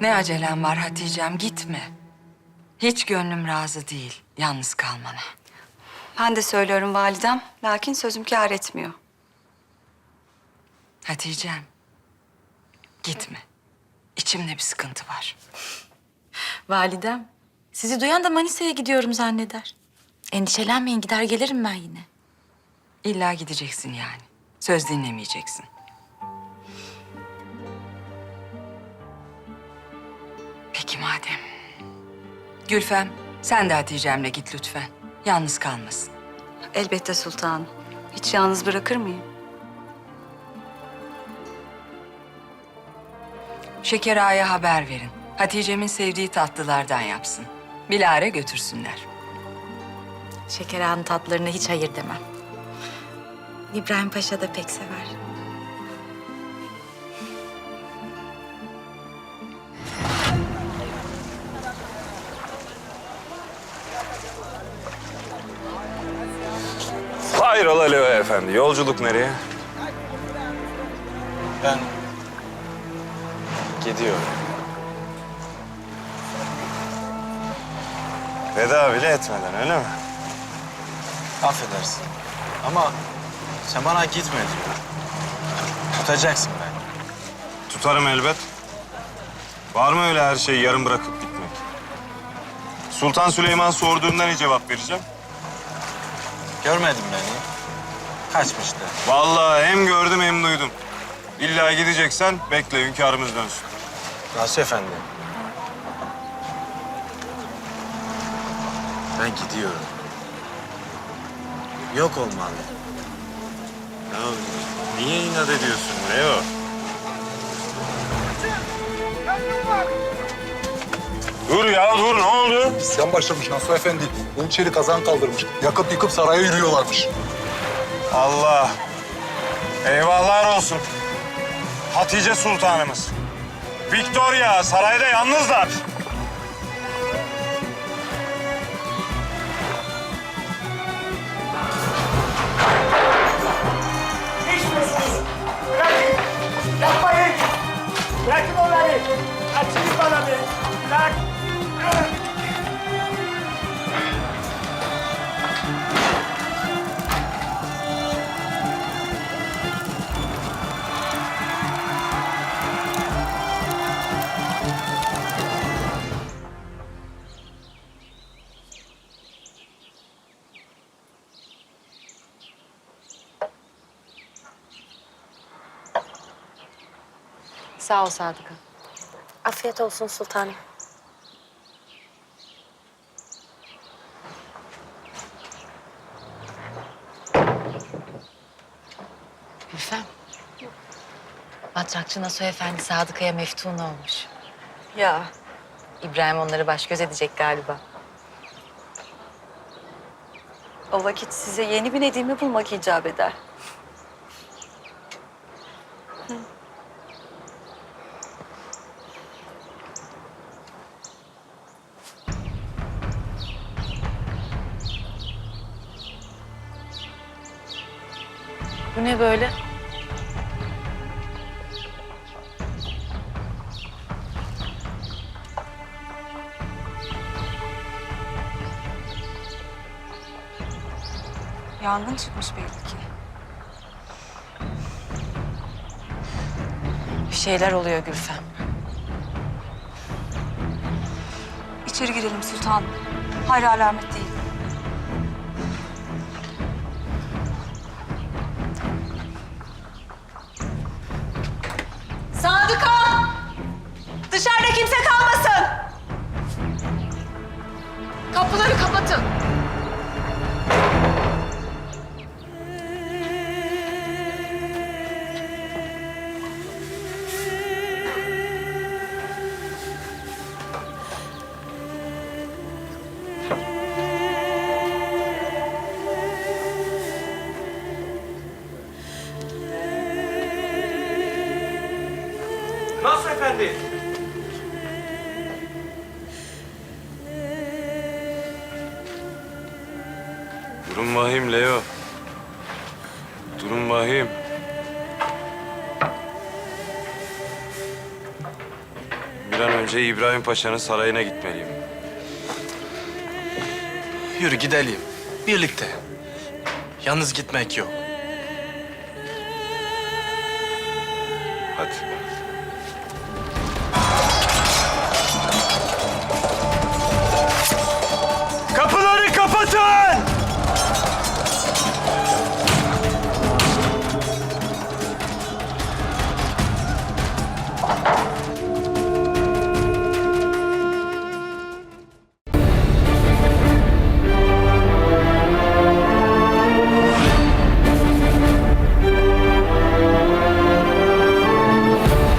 Ne acelem var Hatice'm gitme. Hiç gönlüm razı değil yalnız kalmana. Ben de söylüyorum validem. Lakin sözüm kâr etmiyor. Hatice'm gitme. İçimde bir sıkıntı var. Validem, sizi duyan da Manisa'ya gidiyorum zanneder. Endişelenmeyin, gider gelirim ben yine. İlla gideceksin yani. Söz dinlemeyeceksin. Gülfem, sen de Hatice'mle git lütfen. Yalnız kalmasın. Elbette sultanım. Hiç yalnız bırakır mıyım? Şeker Ağa'ya haber verin. Hatice'min sevdiği tatlılardan yapsın. Bilare götürsünler. Şeker Ağa'nın tatlarına hiç hayır demem. İbrahim Paşa da pek sever. Hayrola Leo Efendi, yolculuk nereye? Ben gidiyorum. Veda bile etmeden öyle mi? Affedersin. Ama sen bana gitme diyor. Tutacaksın beni. Tutarım elbet. Var mı öyle her şeyi yarım bırakıp gitmek? Sultan Süleyman sorduğunda ne cevap vereceğim? Görmedin beni. Kaçmıştı. Vallahi hem gördüm hem duydum. İlla gideceksen bekle hünkârımız dönsün. Gazi Efendi. Ben gidiyorum. Yok olmalı. Ya niye inat ediyorsun Leo? Dur ya dur ne oldu? İsyan başlamış Nasuh Efendi. Yeniçeri kazan kaldırmış. Yakıp yıkıp saraya yürüyorlarmış. Allah. Eyvahlar olsun. Hatice Sultanımız. Victoria sarayda yalnızlar. İçmiyorsunuz. Bırakın. Yapmayın. Bırakın onları. Açın bana bir. Bırak. Sağ ol Sadıka. Afiyet olsun sultanım. Gülfem. Batrakçı Nasuh Efendi Sadıka'ya meftun olmuş. Ya İbrahim onları baş göz edecek galiba. o vakit size yeni bir Nedim'i bulmak icap eder. Bu ne böyle? Yangın çıkmış belli ki. Bir şeyler oluyor Gülfem. İçeri girelim sultanım. Hayır alamet değil. Kapıları kapatın. Nasıl efendi? Durum vahim Leo. Durum vahim. Bir an önce İbrahim Paşa'nın sarayına gitmeliyim. Yürü gidelim. Birlikte. Yalnız gitmek yok. Hadi.